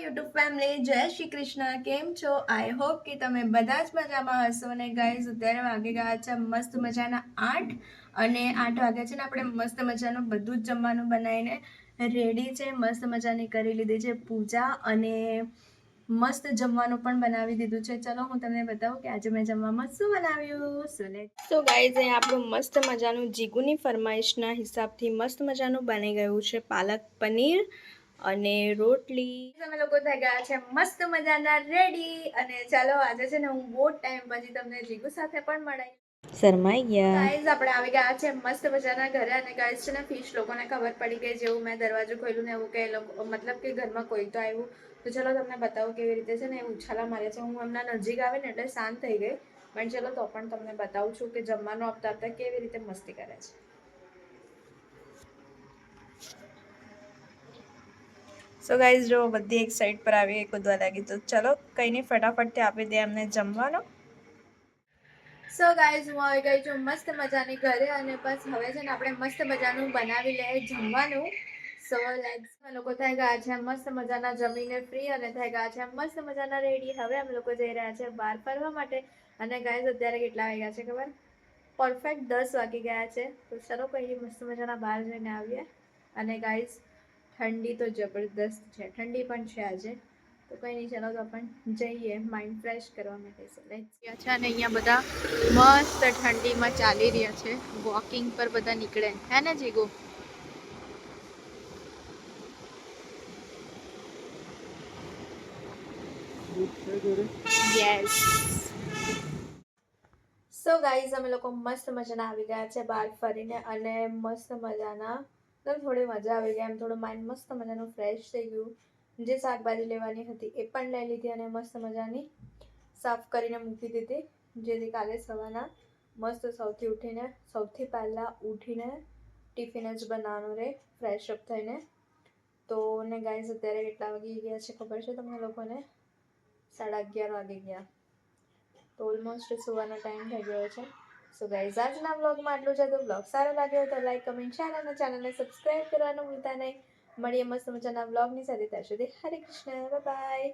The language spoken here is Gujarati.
યુટ્યુબ ફેમિલી, જય શ્રી કૃષ્ણ. કેમ છો? આઈ હોપ કે તમે બધા જ મજામાં હશો અને ગાઈઝ અત્યારે વાગી ગયા છે મસ્ત મજાના આઠ અને આઠ વાગ્યા છે ને આપણે મસ્ત મજાનું બધું જ જમવાનું બનાવીને રેડી છે, મસ્ત મજાની કરી લીધી છે પૂજા અને મસ્ત જમવાનું પણ બનાવી દીધું છે. ચલો હું તમને બતાવું કે આજે મેં જમવામાં શું બનાવ્યું. સુલે તો ગાઈઝ અહીં આપણું મસ્ત મજાનું જીગુની ફરમાઈશના હિસાબથી મસ્ત મજાનું બની ગયું છે પાલક પનીર અને રોટલી. તમે લોકો થઈ ગયા છે મસ્ત મજાના રેડી અને ચાલો આજે છે ને હું બહુ ટાઈમ પછી તમને જીગુ સાથે પણ મળાઈ. શરમાઈ ગયા. ગાઈઝ આપણે આવી ગયા છે મસ્ત મજાના ઘરે અને ગાઈઝ છે ને ફિશ લોકોને ખબર પડી ગઈ જેવું મેં દરવાજો ખોલ્યું ને એવું કે મતલબ કે ઘરમાં કોઈ તો આવ્યું. તો ચલો તમને બતાવું કેવી રીતે છે ને એ ઉછાલા મારે છે. હું એમના નજીક આવે ને એટલે શાંત થઈ ગઈ. પણ ચલો તો પણ તમને બતાવું છું કે જમવાનું આપતા આપતા કેવી રીતે મસ્તી કરે છે. સો ગાઈઝ જો બધી એક સાઈડ પર આવી કૂદવા લાગી, તો ચલો કંઈ નહીં ફટાફટથી આપી દે એમને જમવાનું. સો ગાઈઝ હું આવી ગઈ છું મસ્ત મજાની ઘરે અને બસ હવે છે ને આપણે મસ્ત મજાનું બનાવી લઈએ જમવાનું. સો લાઈક્સ લોકો થઈ ગયા છે મસ્ત મજાના જમીને ફ્રી અને થઈ ગયા છે મસ્ત મજાના રેડી હવે અમે લોકો જઈ રહ્યા છે બહાર ફરવા માટે. અને ગાઈઝ અત્યારે કેટલા વાગ્યા છે ખબર? પરફેક્ટ દસ વાગી ગયા છે. તો ચલો કંઈ મસ્ત મજાના બહાર જઈને આવીએ. અને ગાઈઝ ઠંડી તો જબરદસ્ત છે. ઠંડી પણ છે આજે. તો કંઈ નહીં ચાલો તો પણ જઈએ માઇન્ડ ફ્રેશ કરવા માટે. છે અને અહીંયા બધા મસ્ત ઠંડીમાં ચાલી રહ્યા છે. વોકિંગ પર બધા નીકળે. હે ને જીગો? યસ સો ગાઈઝ અમે લોકો મસ્ત મજાના આવી ગયા છે બહાર ફરીને અને મસ્ત મજાના મતલબ થોડી મજા આવી ગઈ. એમ થોડું માઇન્ડ મસ્ત મજાનું ફ્રેશ થઈ ગયું. જે શાકભાજી લેવાની હતી એ પણ લઈ લીધી અને મસ્ત મજાની સાફ કરીને મૂકી દીધી. જેથી કાલે સવારના મસ્ત સૌથી ઉઠીને, સૌથી પહેલાં ઉઠીને ટિફિન જ બનાવવાનું રહે ફ્રેશ અપ થઈને. તો ને ગાઈઝ અત્યારે કેટલા વાગી ગયા છે ખબર છે તમને લોકોને? સાડા અગિયાર વાગી ગયા. તો ઓલમોસ્ટ સુવાનો ટાઈમ થઈ ગયો છે. સો ગાઈઝ આજના બ્લોગમાં આટલું જ. તો બ્લોગ સારો લાગ્યો તો લાઈક કમેન્ટ શેર અને ચેનલને સબસ્ક્રાઈબ કરવાનું ભૂલતા નહીં. મળીએ મસ્ત મજાના બ્લોગની સાથે. ત્યાં સુધી હરે કૃષ્ણ. બાય